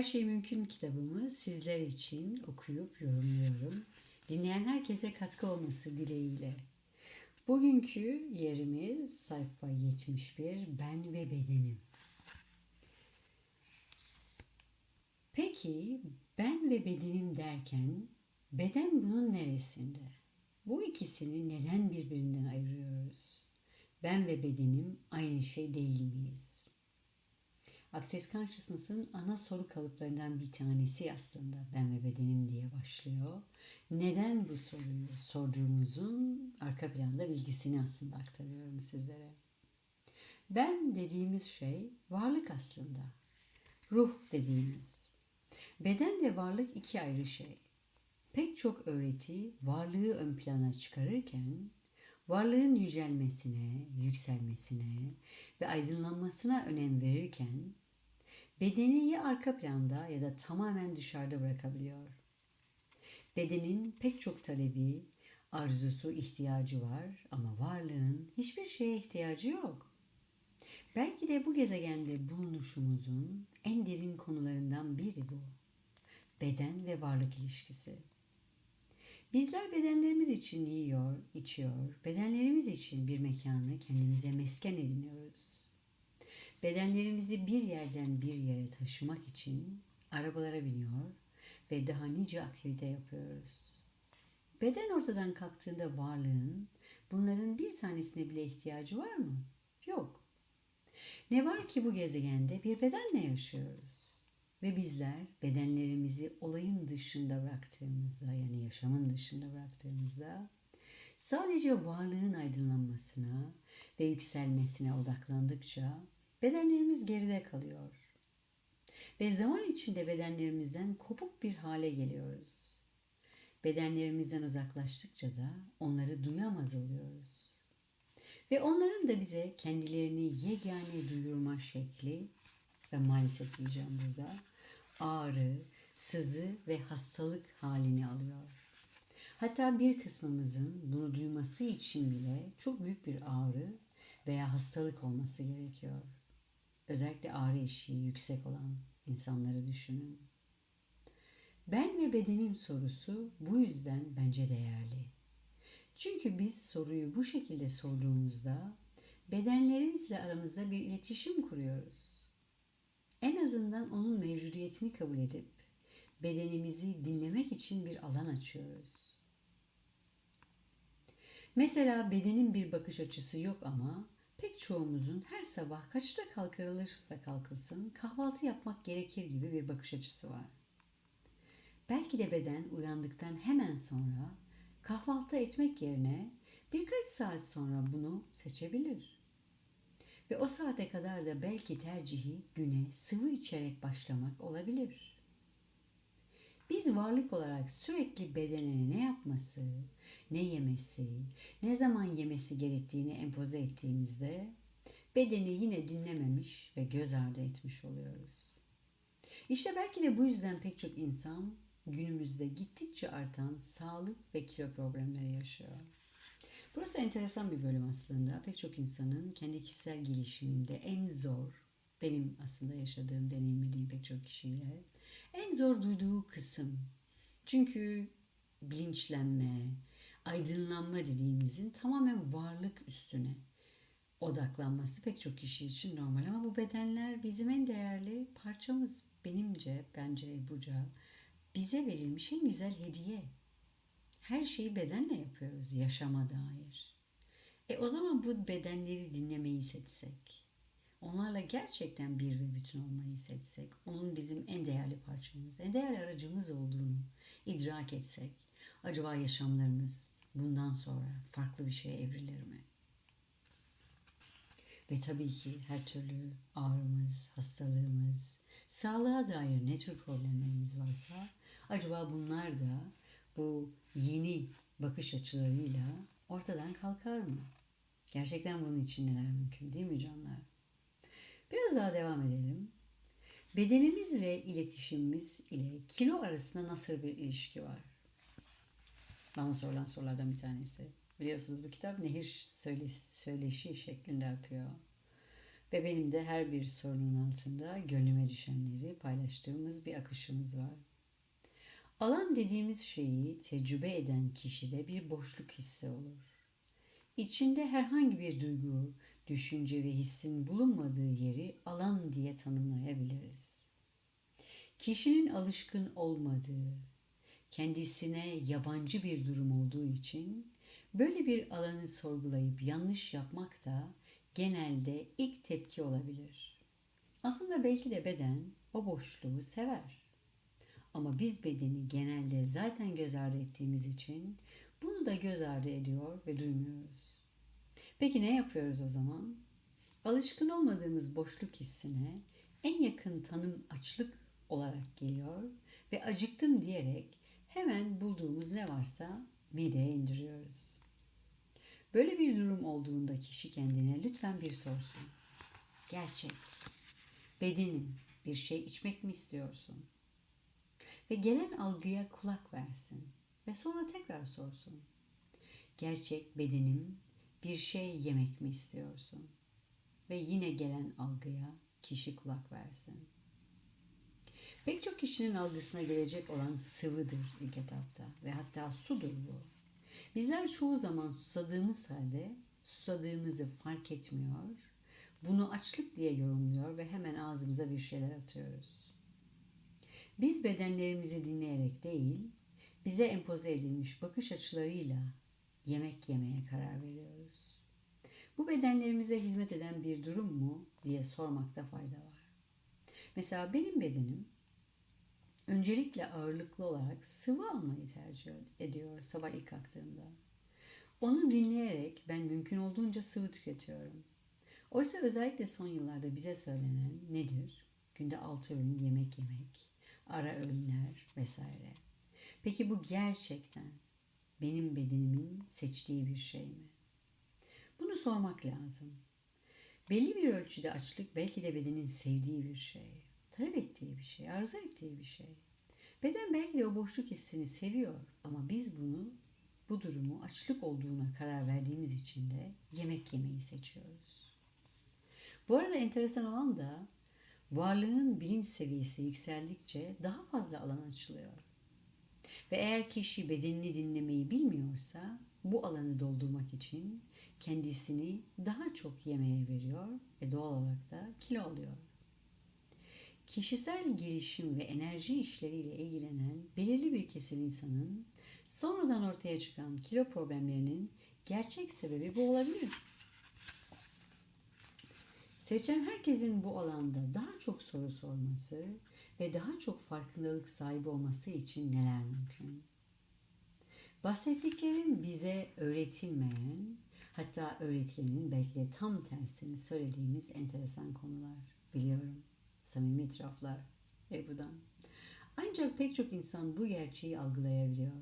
Her Şey Mümkün kitabımı sizler için okuyup yorumluyorum. Dinleyen herkese katkı olması dileğiyle. Bugünkü yerimiz sayfa 71 Ben ve Bedenim. Peki ben ve bedenim derken beden bunun neresinde? Bu ikisini neden birbirinden ayırıyoruz? Ben ve bedenim aynı şey değil miyiz? Access Consciousness'ın ana soru kalıplarından bir tanesi aslında ben ve bedenim diye başlıyor. Neden bu soruyu sorduğumuzun arka planda bilgisini aslında aktarıyorum sizlere. Ben dediğimiz şey varlık aslında. Ruh dediğimiz. Beden ve varlık iki ayrı şey. Pek çok öğreti varlığı ön plana çıkarırken varlığın yücelmesine, yükselmesine ve aydınlanmasına önem verirken bedeni ya arka planda ya da tamamen dışarıda bırakabiliyor. Bedenin pek çok talebi, arzusu, ihtiyacı var ama varlığın hiçbir şeye ihtiyacı yok. Belki de bu gezegende bulunuşumuzun en derin konularından biri bu. Beden ve varlık ilişkisi. Bizler bedenlerimiz için yiyor, içiyor, bedenlerimiz için bir mekanı kendimize mesken ediniyoruz. Bedenlerimizi bir yerden bir yere taşımak için arabalara biniyor ve daha nice aktivite yapıyoruz. Beden ortadan kalktığında varlığın bunların bir tanesine bile ihtiyacı var mı? Yok. Ne var ki bu gezegende bir bedenle yaşıyoruz. Ve bizler bedenlerimizi olayın dışında bıraktığımızda yani yaşamın dışında bıraktığımızda sadece varlığın aydınlanmasına ve yükselmesine odaklandıkça bedenlerimiz geride kalıyor. Ve zaman içinde bedenlerimizden kopuk bir hale geliyoruz. Bedenlerimizden uzaklaştıkça da onları duyamaz oluyoruz. Ve onların da bize kendilerini yegane duyurma şekli ve maalesef diyeceğim burada ağrı, sızı ve hastalık halini alıyor. Hatta bir kısmımızın bunu duyması için bile çok büyük bir ağrı veya hastalık olması gerekiyor. Özellikle ağrı eşiği yüksek olan insanları düşünün. Ben ve bedenim sorusu bu yüzden bence değerli. Çünkü biz soruyu bu şekilde sorduğumuzda bedenlerimizle aramızda bir iletişim kuruyoruz. En azından onun mevcudiyetini kabul edip bedenimizi dinlemek için bir alan açıyoruz. Mesela bedenin bir bakış açısı yok ama pek çoğumuzun her sabah kaçta kalkılırsa kalkılsın kahvaltı yapmak gerekir gibi bir bakış açısı var. Belki de beden uyandıktan hemen sonra kahvaltı etmek yerine birkaç saat sonra bunu seçebilir. Ve o saate kadar da belki tercihi güne sıvı içerek başlamak olabilir. Biz varlık olarak sürekli bedenine ne yapması, ne yemesi, ne zaman yemesi gerektiğini empoze ettiğimizde bedeni yine dinlememiş ve göz ardı etmiş oluyoruz. İşte belki de bu yüzden pek çok insan günümüzde gittikçe artan sağlık ve kilo problemleri yaşıyor. Burası enteresan bir bölüm aslında. Pek çok insanın kendi kişisel gelişiminde en zor, benim aslında yaşadığım, deneyimlediğim pek çok kişiyle en zor duyduğu kısım. Çünkü bilinçlenme, aydınlanma dediğimizin tamamen varlık üstüne odaklanması pek çok kişi için normal ama bu bedenler bizim en değerli parçamız. Benimce, bence Ebru'ca bize verilmiş en güzel hediye. Her şeyi bedenle yapıyoruz yaşama dair. E o zaman bu bedenleri dinlemeyi seçsek, onlarla gerçekten bir ve bütün olmayı seçsek, onun bizim en değerli parçamız, en değerli aracımız olduğunu idrak etsek, acaba yaşamlarımız bundan sonra farklı bir şeye evrilir mi? Ve tabii ki her türlü ağrımız, hastalığımız, sağlığa dair ne tür problemlerimiz varsa acaba bunlar da bu yeni bakış açılarıyla ortadan kalkar mı? Gerçekten bunun için neler mümkün değil mi canlar? Biraz daha devam edelim. Bedenimizle iletişimimiz ile kilo arasında nasıl bir ilişki var? Bana sorulan sorulardan bir tanesi. Biliyorsunuz bu kitap nehir söyleşi şeklinde akıyor. Ve benim de her bir sorunun altında gönlüme düşenleri paylaştığımız bir akışımız var. Alan dediğimiz şeyi tecrübe eden kişide bir boşluk hissi olur. İçinde herhangi bir duygu, düşünce ve hissin bulunmadığı yeri alan diye tanımlayabiliriz. Kişinin alışkın olmadığı, kendisine yabancı bir durum olduğu için böyle bir alanı sorgulayıp yanlış yapmak da genelde ilk tepki olabilir. Aslında belki de beden o boşluğu sever. Ama biz bedeni genelde zaten göz ardı ettiğimiz için bunu da göz ardı ediyor ve duymuyoruz. Peki ne yapıyoruz o zaman? Alışkın olmadığımız boşluk hissine en yakın tanım açlık olarak geliyor ve acıktım diyerek hemen bulduğumuz ne varsa mideye indiriyoruz. Böyle bir durum olduğunda kişi kendine lütfen bir sorsun. Gerçek. Bedenim bir şey içmek mi istiyorsun? Ve gelen algıya kulak versin ve sonra tekrar sorsun. Gerçek bedenim bir şey yemek mi istiyorsun? Ve yine gelen algıya kişi kulak versin. Pek çok kişinin algısına gelecek olan sıvıdır ilk etapta ve hatta sudur bu. Bizler çoğu zaman susadığımız halde susadığımızı fark etmiyor, bunu açlık diye yorumluyor ve hemen ağzımıza bir şeyler atıyoruz. Biz bedenlerimizi dinleyerek değil, bize empoze edilmiş bakış açılarıyla yemek yemeye karar veriyoruz. Bu bedenlerimize hizmet eden bir durum mu diye sormakta fayda var. Mesela benim bedenim öncelikle ağırlıklı olarak sıvı almayı tercih ediyor sabah ilk kalktığımda. Onu dinleyerek ben mümkün olduğunca sıvı tüketiyorum. Oysa özellikle son yıllarda bize söylenen nedir? Günde altı öğün yemek yemek, ara öğünler vesaire. Peki bu gerçekten benim bedenimin seçtiği bir şey mi? Bunu sormak lazım. Belli bir ölçüde açlık belki de bedenin sevdiği bir şey, talep ettiği bir şey, arzu ettiği bir şey. Beden belki de o boşluk hissini seviyor ama biz bunu, bu durumu açlık olduğuna karar verdiğimiz için de yemek yemeyi seçiyoruz. Bu arada enteresan olan da varlığın bilinç seviyesi yükseldikçe daha fazla alan açılıyor. Ve eğer kişi bedenini dinlemeyi bilmiyorsa bu alanı doldurmak için kendisini daha çok yemeğe veriyor ve doğal olarak da kilo alıyor. Kişisel gelişim ve enerji işleriyle ilgilenen belirli bir kesim insanın sonradan ortaya çıkan kilo problemlerinin gerçek sebebi bu olabilir. Seçen herkesin bu alanda daha çok soru sorması ve daha çok farkındalık sahibi olması için neler mümkün? Bahsettiklerim bize öğretilmeyen, hatta öğretilenin belki de tam tersini söylediğimiz enteresan konular. Biliyorum, samimi itiraflar Ebru'dan. Ancak pek çok insan bu gerçeği algılayabiliyor.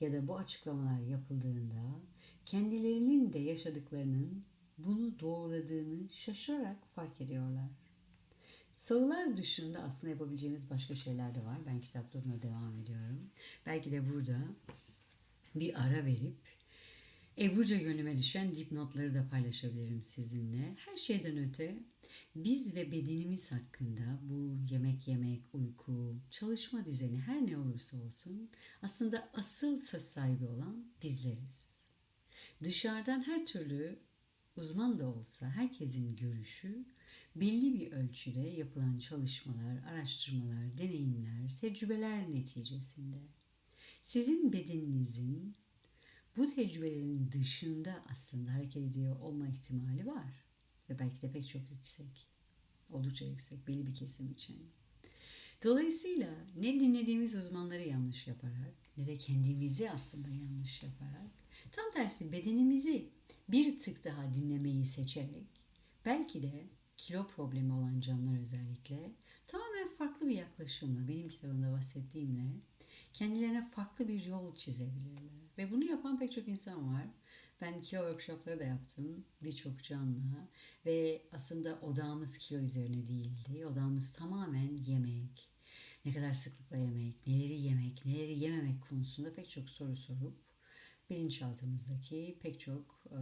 Ya da bu açıklamalar yapıldığında kendilerinin de yaşadıklarının bunu doğruladığını şaşırarak fark ediyorlar. Sorular dışında aslında yapabileceğimiz başka şeyler de var. Ben kitapta buna devam ediyorum. Belki de burada bir ara verip Ebru'ca gönlüme düşen dipnotları da paylaşabilirim sizinle. Her şeyden öte biz ve bedenimiz hakkında bu yemek yemek, uyku, çalışma düzeni her ne olursa olsun aslında asıl söz sahibi olan bizleriz. Dışarıdan her türlü uzman da olsa herkesin görüşü belli bir ölçüde yapılan çalışmalar, araştırmalar, deneyimler, tecrübeler neticesinde sizin bedeninizin bu tecrübelerin dışında aslında hareket ediyor olma ihtimali var. Ve belki de pek çok yüksek. Oldukça yüksek belli bir kesim için. Dolayısıyla ne dinlediğimiz uzmanları yanlış yaparak ne de kendimizi aslında yanlış yaparak tam tersi bedenimizi bir tık daha dinlemeyi seçerek belki de kilo problemi olan canlar özellikle tamamen farklı bir yaklaşımla benim kitabımda bahsettiğimle kendilerine farklı bir yol çizebilirler. Ve bunu yapan pek çok insan var. Ben kilo workshopları da yaptım birçok canlı ve aslında odağımız kilo üzerine değildi. Odağımız tamamen yemek, ne kadar sıklıkla yemek, neleri yemek, neleri yememek konusunda pek çok soru sorup bilinçaltımızdaki pek çok e,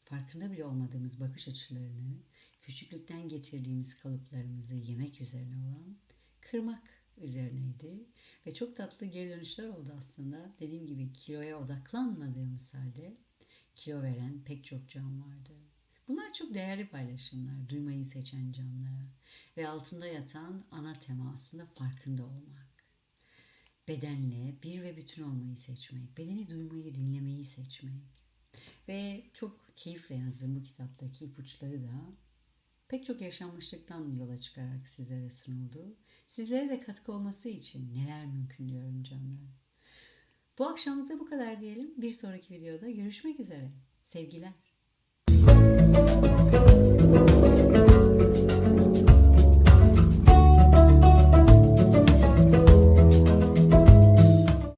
farkında bile olmadığımız bakış açılarını küçüklükten getirdiğimiz kalıplarımızı yemek üzerine olan kırmak üzerineydi. Ve çok tatlı geri dönüşler oldu aslında. Dediğim gibi kiloya odaklanmadığımız halde kilo veren pek çok can vardı. Bunlar çok değerli paylaşımlar, duymayı seçen canlara ve altında yatan ana tema aslında farkında olmak. Bedenle bir ve bütün olmayı seçmek, bedeni duymayı, dinlemeyi seçmek. Ve çok keyifle yazdım bu kitaptaki ipuçları da pek çok yaşanmışlıktan yola çıkarak sizlere sunuldu. Sizlere de katkı olması için neler mümkün diyorum canlar. Bu akşamlık da bu kadar diyelim. Bir sonraki videoda görüşmek üzere. Sevgiler.